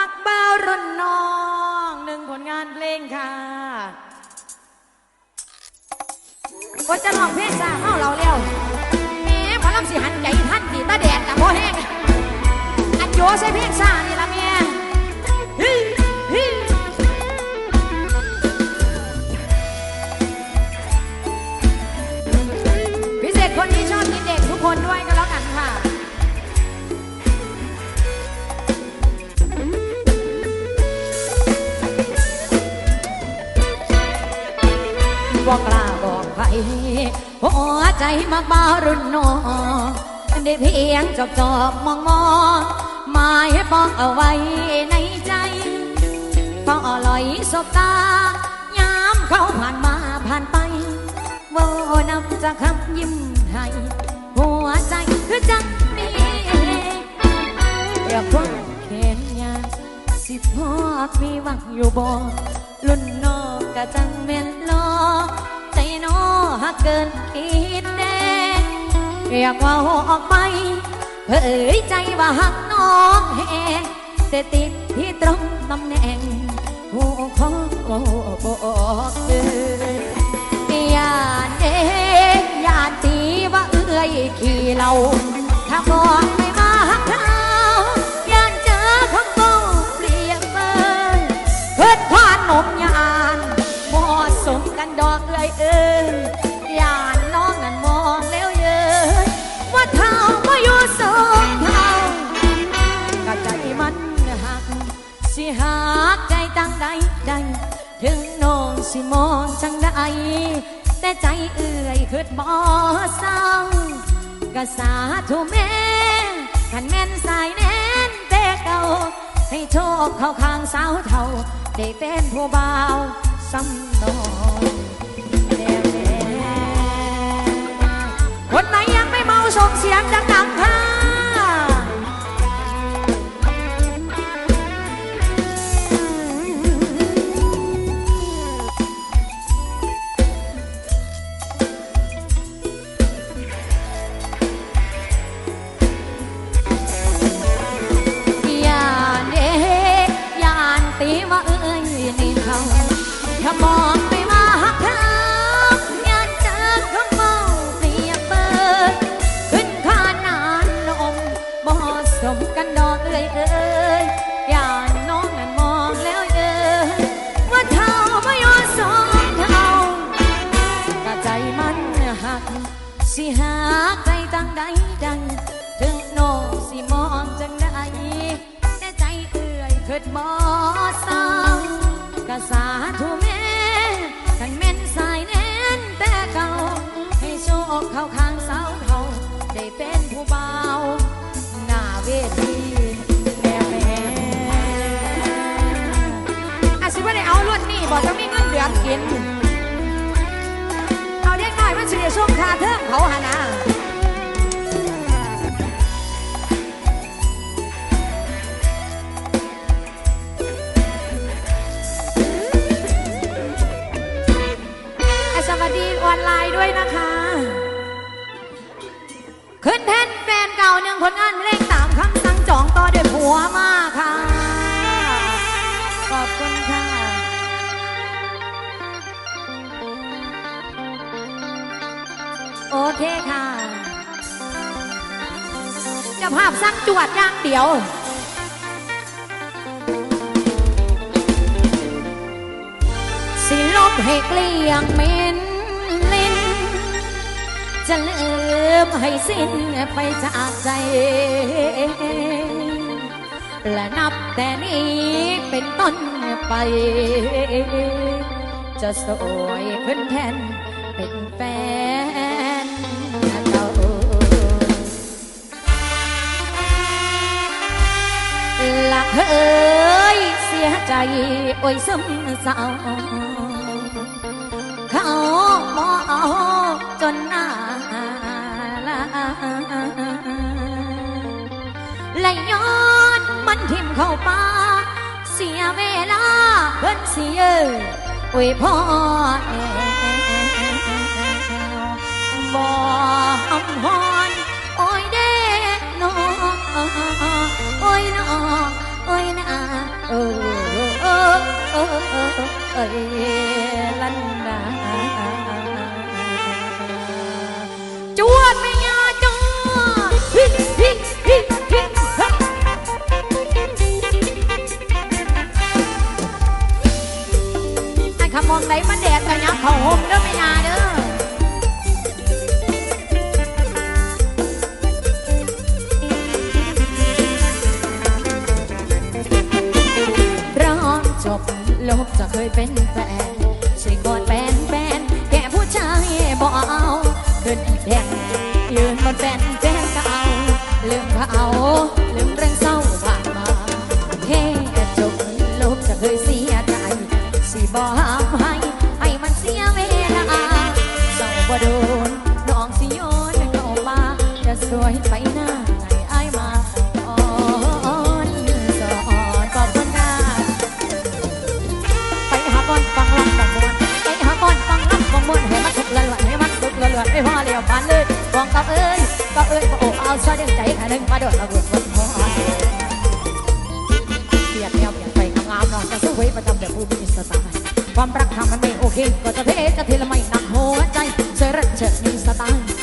มักบ้ารุ่นน้องหนึ่งผลงานเพลงค่ะก็จะลองเพลงซาเข้าเราเร็วแหม่พอลำสิหันใจท่านดีตาแดดกับพ่อแห้งอันโยใส่เพลงซานี่ หัวใจมักบ้ารุ่นน้องได้เพียงจอบจอบมองมองหมายปองเอาไว้ในใจเฝ้าลอยสบตายามเขาผ่านมาผ่านไปโวนำจะคำยิ้มให้หัวใจคือจังมีอยากว่าแขนยาสิพอดมีหวังอยู่บ่รุ่นนองกะจังเม่นล้อ หักเกินคิดแน่อยากว่าออกไปเผยใจว่าหักน้องแหงแต่ติดที่ตรงตำแหน่งหัวขอบอกเอ่ยยานเองยานตีว่าเอื้อยขี่เราถ้าบอกไม่มาหักเขายานเจอคำโตเปรียบเบยเพิดพานนมยานเหมาะสมกันดอกเอ้ยเอ้ย แต่ใจเอื่อยคืดบ่อเศร้ากะสาธุแม่ขันแม่นสายแน่นแต่เก่า ให้โชคเข้าข้างสาวเท่า ได้เป็นผู้บ่าวสำนอง ใดใดถึงน้องสิมองจังใดแต่ใจเอื่อยเกิดบ่เศร้ากะสาธุแม่กันแม่นสายแน่นแต่เก่าให้โชคเข้าข้างสาวเขาได้เป็นผู้บ่าวหน้าเวทีแม่แม่อาสิว่าได้เอาลวนนี่บอกจะมีเงินเดือนกินเอาเด็กน้อยมันสิได้ส่งคาเทอมเขาหานะ ออนไลน์ด้วยนะคะ ขึ้นแท่นแฟนเก่าหนึ่งผลงานเพลงตามคำสั่งจองต่อด้วยผัวมากค่ะ ขอบคุณค่ะ โอเคค่ะจะภาพสั่งจวดย่างเดียวสิลบให้เกลี้ยงเม จะลืมให้สิ้นไปจากใจ และนับแต่นี้เป็นต้นไป จะสวยขึ้นแทนเป็นแฟนเก่าละเฮ้ยเสียใจโอ้ยซึมเศร้าเขามอเอาจนหน้า และย้อนมันทิมเข้าป่าเสียเวลาเพิ่นเสียอุ้ยพรบ่หำฮอ จะเคยเป็นแฟนใช่ก่อนแฟนแฟนแก่ผู้ชายบอกเอาเดินแดงยืนบนแฟนแฟนเก่าเรื่องเขา ก็เอ้ยก็โอ้เอาซะเด้งใจขาหนึงมาโดดมาบุญบนหัวเปียกแนวเปียกไปงามๆน้องจะสู้ว้ประจำแบบผู้มีสตาล์ความรักทำมันไม่โอเค ก็จะเทจะเทละไม่นักหัวใจเสร็จเฉิดมีสตาล์